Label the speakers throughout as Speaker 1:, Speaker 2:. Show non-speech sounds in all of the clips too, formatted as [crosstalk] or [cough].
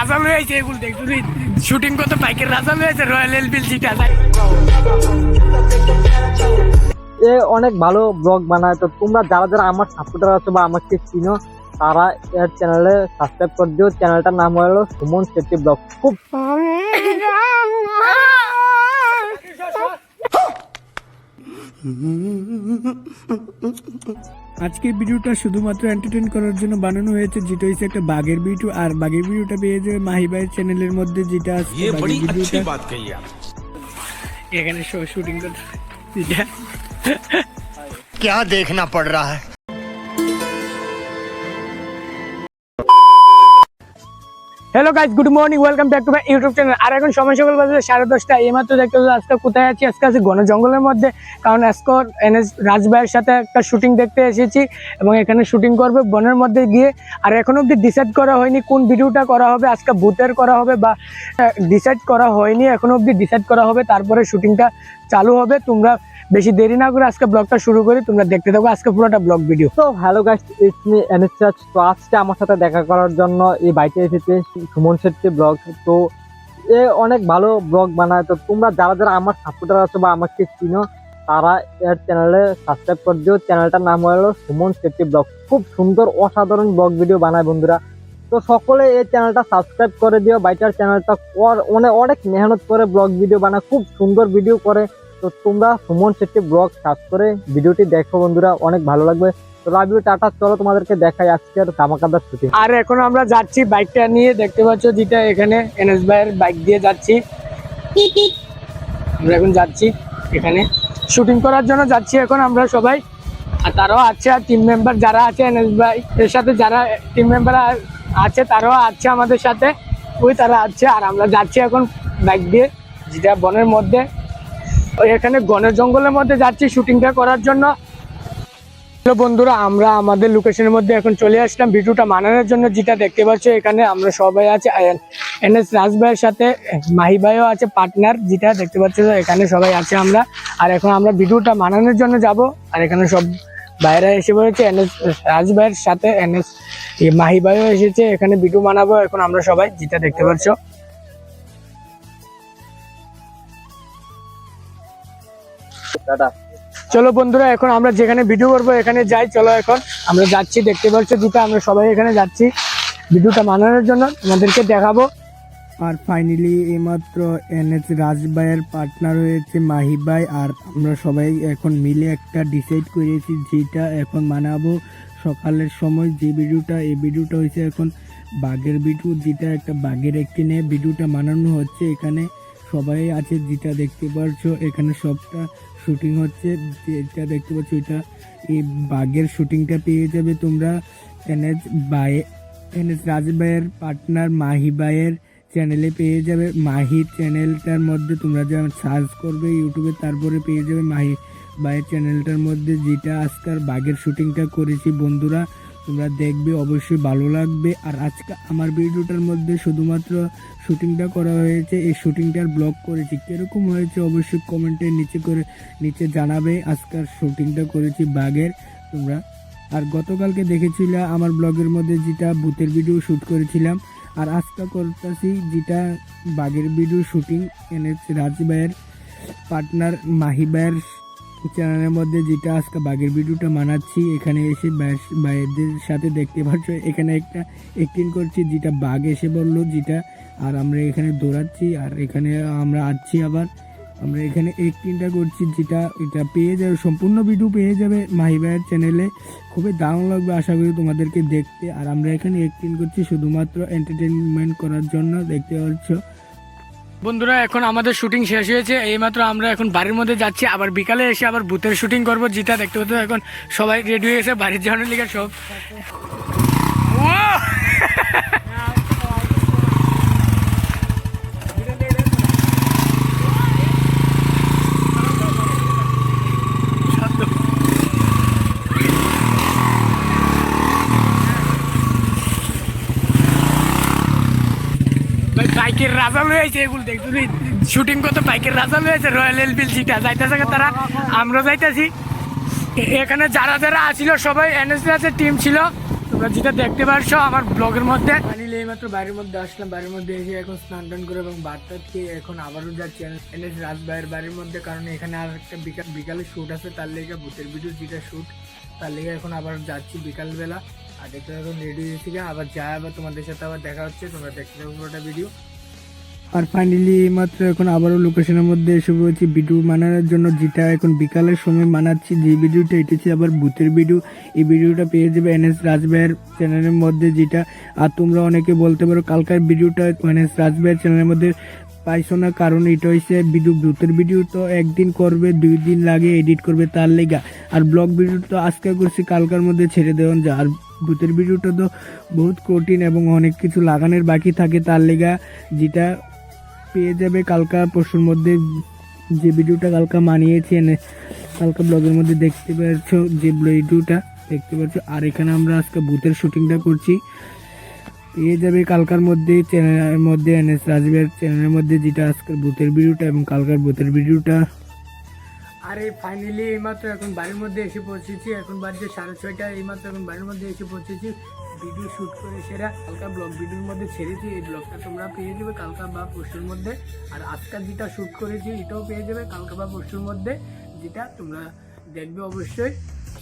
Speaker 1: রাজা লয়েছে এগুলো দেখ তুই শুটিং করতে বাইকের রাজা লয়েছে রয়্যাল এনফিল্ড যেটা
Speaker 2: এ অনেক ভালো ব্লগ বানায়। তো তোমরা যারা যারা আমার সাপোর্টার আছো বা আমাকে চিনো তারা এর চ্যানেলে সাবস্ক্রাইব করে দিও। চ্যানেলটার নাম হলো সুমন শেট্টি ব্লগ খুব [laughs]
Speaker 1: আজকের ভিডিওটা শুধুমাত্র এন্টারটেইন করার জন্য বানানো হয়েছে যেটা হচ্ছে একটা বাঘের ভিডিও আর বাঘের ভিডিওটা পেয়ে যাবে মাহি ভাইয়ের চ্যানেলের মধ্যে যেটা আছে
Speaker 3: ये
Speaker 1: বাঘের
Speaker 3: बड़ी अच्छी
Speaker 1: ভিডিওটা
Speaker 3: बात कही आप
Speaker 1: এখানে শুটিং করতে যেটা
Speaker 3: क्या देखना पड़ रहा है
Speaker 1: Hello guys good morning welcome back to my YouTube channel আর এখন সময় সকাল বাজে সাড়ে দশটা এইমাত্র দেখতে পাচ্ছি, আজকে কোথায় আছি? আজকে আছি ঘন জঙ্গলের মধ্যে। কারণ আজকে এনএস রাজভাইয়ের সাথে একটা শুটিং দেখতে এসেছি এবং এখানে শুটিং করবে বনের মধ্যে গিয়ে। আর এখন অবধি ডিসাইড করা হয়নি কোন ভিডিওটা করা হবে, আজকে ভূতের করা হবে বা ডিসাইড করা হয়নি, এখন অবধি ডিসাইড করা হবে। তারপরে শুটিংটা চালু হবে। তোমরা বেশি দেরি না করে আজকে ব্লগটা শুরু করি, তোমরা দেখতে থাকো আজকে পুরোটা ব্লগ ভিডিও
Speaker 2: তো হ্যালো গাইস ইটস মি তো আজকে আমার সাথে দেখা করার জন্য এই বাইকে এসেছে, সুমন শেট্টি ব্লগ তো এ অনেক ভালো ব্লগ বানায়। তো তোমরা যারা যারা আমার সাপোর্টার আছো বা আমাকে চিনো, তারা এর চ্যানেলে সাবস্ক্রাইব করে দিও। চ্যানেলটার নাম হলো সুমন শেট্টি ব্লগ খুব সুন্দর, অসাধারণ ব্লগ ভিডিও বানায় বন্ধুরা। তো সকলে এই চ্যানেলটা সাবস্ক্রাইব করে দিও। বাইটার চ্যানেলটা অনেক অনেক মেহনত করে ব্লগ ভিডিও বানায়। খুব সুন্দর ভিডিও করে। তো তোমরা সুমন শেট্টি ব্লগ সার্চ করে ভিডিওটি দেখো বন্ধুরা, অনেক ভালো লাগবে। তো টাটা, চলো তোমাদেরকে দেখাই আজকের ধামাকাদার শুটিং।
Speaker 1: আর এখন আমরা যাচ্ছি বাইকটা নিয়ে, দেখতে পাচ্ছ যেটা এখানে এনএস ভাইয়ের বাইক দিয়ে যাচ্ছি। আমরা এখন যাচ্ছি এখানে। শুটিং করার জন্য যাচ্ছি এখন আমরা সবাই। আর তারাও আছে আর টিম মেম্বার যারা আছে এনএস ভাই, এর সাথে যারা টিম মেম্বার আছে তারাও আছে আমাদের সাথে। ওই তারা আছে আর আমরা যাচ্ছি এখন বাইক দিয়ে, যেটা বনের মধ্যে। এখানে গণের জঙ্গলের মধ্যে যাচ্ছি, শুটিংটা করার জন্য। হ্যালো বন্ধুরা, আমরা আমাদের লোকেশনের মধ্যে এখন চলে আসলাম। ভিডিওটা মানানোর জন্য যেটা দেখতে পাচ্ছ, এখানে আমরা সবাই আছে। এন এস রাজ ভাইয়ের সাথে, মাহি ভাইও আছে পার্টনার যেটা দেখতে পাচ্ছ, এখানে সবাই আছে আমরা। আর এখন আমরা ভিডিওটা মানানোর জন্য যাব। আর এখানে সব ভাইরা এসে পড়েছে এন এস রাজ ভাইয়ের সাথে এন এস মাহি ভাইও এসেছে। এখানে ভিডিও বানাবো, এখন আমরা সবাই, যেটা দেখতে পাচ্ছ।
Speaker 2: টাটা।
Speaker 1: চলো বন্ধুরা, এখন আমরা যেখানে ভিডিও করব, এখানে যাই, চলো এখন। আমরা যাচ্ছি, দেখতে পাচ্ছ যেটা আমরা সবাই এখানে যাচ্ছি। ভিডিওটা বানানোর জন্য তোমাদেরকে দেখাবো। আর ফাইনালি এইমাত্র এনএস রাজবাইয়ের পার্টনার হয়েছে মাহিবাই আর আমরা সবাই এখন মিলে একটা ডিসাইড করেছি যেটা এখন বানাবো। সকালের সময় যে ভিডিওটা, এই ভিডিওটা হয়েছে এখন বাঘের ভিডিও, যেটা একটা বাঘের একটি নিয়ে ভিডিওটা বানানো হচ্ছে এখানে। সবাই আছে, যেটা দেখতে পাচ্ছ এখানে সবটা শুটিং হচ্ছে। যেটা দেখতে পাচ্ছ, এটা এই বাঘের শুটিংটা পেয়ে যাবে তোমরা। এনএস বাই, এনএস রাজ ভাইয়ের পার্টনার মাহি ভাইয়ের চ্যানেলে পেয়ে যাবে। মাহি চ্যানেলটার মধ্যে তোমরা যখন সার্চ করবে ইউটিউবে তারপরে পেয়ে যাবে মাহি ভাইয়ের চ্যানেলটার মধ্যে। যেটা আজকাল বাঘের শুটিংটা করেছি বন্ধুরা তোমরা দেখবে, অবশ্যই ভালো লাগবে। আর আজকে আমার ভিডিওটার মধ্যে শুধুমাত্র শুটিংটা করা হয়েছে। এই শুটিংটার ব্লগ করেছি। কীরকম হয়েছে অবশ্যই কমেন্টে নিচে করে, নিচে জানাবে। আজকাল শুটিংটা করেছি বাঘের। তোমরা, আর গতকালকে দেখেছিল আমার ব্লগের মধ্যে যেটা ভূতের ভিডিও শ্যুট করেছিলাম। আর আজকে করতেছি যেটা বাঘের ভিডিও শুটিং এনেছে রাজি ভাইয়ের পার্টনার মাহি ভাইয়ের চ্যানেলের মধ্যে যেটা আজকে বাঘের ভিডিওটা মানাচ্ছি এখানে এসে ভাইয়েরদের সাথে দেখতে পাচ্ছ, এখানে একটা অ্যাক্টিং করছি যেটা বাঘ এসে বলল যেটা, আর আমরা এখানে দৌড়াচ্ছি, আর এখানে আমরা আসছি আবার। আমরা এখানে অ্যাক্টিংটা করছি যেটা, এটা পেয়ে যাবে, সম্পূর্ণ ভিডিও পেয়ে যাবে মাহি ভাইয়ের চ্যানেলে খুবই দারুণ লাগবে আশা করি তোমাদেরকে দেখতে। আর আমরা এখানে অ্যাক্টিং করছি শুধুমাত্র এন্টারটেনমেন্ট করার জন্য, দেখতে পাচ্ছ। বন্ধুরা, এখন আমাদের শুটিং শেষ হয়েছে। এইমাত্র আমরা এখন বাড়ির মধ্যে যাচ্ছি। আবার বিকালে এসে আবার বুথের শুটিং করব। জিতা দেখতে হতো এখন সবাই রেডি হয়ে গেছে বাড়ির যাওয়ার লিগে সব ও! ভাই বাইকের রাজা লয়েছে এগুলো দেখ তুই শুটিং করতে বাইকের রাজা লয়েছে রয়্যাল এনফিল্ড যেটা যাইতেছে তারা আমরা যাইতেছি। এখানে যারা যারা আছিল, সবাই এনএসএসের টিম ছিল। তোমরা যেটা দেখতে পারছ আমার ব্লগের মধ্যে। আমি ফাইনালি এইমাত্র বাড়ির মধ্যে আসলাম, বাড়ির মধ্যে এসে এখন স্নান টান করে এবং বার্তা খেয়ে এখন আবারও যাচ্ছি এনএস রাজবাইয়ের বাড়ির মধ্যে। কারণ এখানে আর একটা বিকাল বিকালে শ্যুট আছে, তার লেগে ভূতের ভিডিও যেটা শ্যুট তার লেগে এখন আবার যাচ্ছি বিকালবেলা। আর দেখতে এখন রেডি হয়েছি আবার যাই আবার তোমাদের সাথে আবার দেখা হচ্ছে, তোমরা দেখতে থাকো পুরোটা ভিডিও আর ফাইনালি মাত্র এখন আবারও লোকেশনের মধ্যে এসে পড়েছি ভিডিও বানানোর জন্য, যেটা এখন বিকালের সময় বানাচ্ছি যে ভিডিওটা এটি হচ্ছে আবার ভূতের ভিডিও। এই ভিডিওটা পেয়ে যাবে এন এস রাজভাইয়ের চ্যানেলের মধ্যে, যেটা, আর তোমরা অনেকে বলতে পারো কালকার ভিডিওটা এন এস রাজভাইয়ের চ্যানেলের মধ্যে পাইছো না, কারণ এটা হচ্ছে ভিডিও ভূতের ভিডিও। তো একদিন করবে, দুই দিন লাগে এডিট করবে তার লেগা। আর ব্লগ ভিডিও তো আজকে করছি, কালকার মধ্যে ছেড়ে দেওয়া যা আর ভূতের ভিডিওটা তো বহুত কঠিন এবং অনেক কিছু লাগানোর বাকি থাকে তার লেগা, যেটা পেয়ে যাবে কালকা পরশুর মধ্যে। যে ভিডিওটা কালকা মানিয়েছি এনে কালকা ব্লগের মধ্যে দেখতে পাচ্ছ যে ভিডিওটা দেখতে পাচ্ছ। আর এখানে আমরা আজকে ভূতের শুটিংটা করছি। পেয়ে যাবে কালকার মধ্যে চ্যানেলের মধ্যে এনএস রাজবের চ্যানেলের মধ্যে যেটা আজকের ভূতের ভিডিওটা এবং কালকার ভূতের ভিডিওটা আরে ফাইনালি এইমাত্র এখন বাড়ির মধ্যে এসে পৌঁছেছি। এখন বাজছে সাড়ে ছয়টা, এইমাত্র এখন বাড়ির মধ্যে এসে পৌঁছেছি। ভিডিও শ্যুট করে সেরা কালকা ব্লগ ভিডিওর মধ্যে ছেড়েছি। এই ব্লগটা তোমরা পেয়ে যাবে কালকা বা পরশুর মধ্যে। আর আজকাল যেটা শ্যুট করেছি, এটাও পেয়ে যাবে কালকা বা পরশুর মধ্যে। যেটা তোমরা দেখবে অবশ্যই।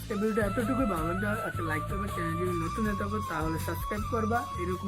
Speaker 1: ভিডিওটা এতটুকু ভালো একটা লাইক করবে চ্যানেল যদি নতুন হতে তাহলে সাবস্ক্রাইব করবা। এরকম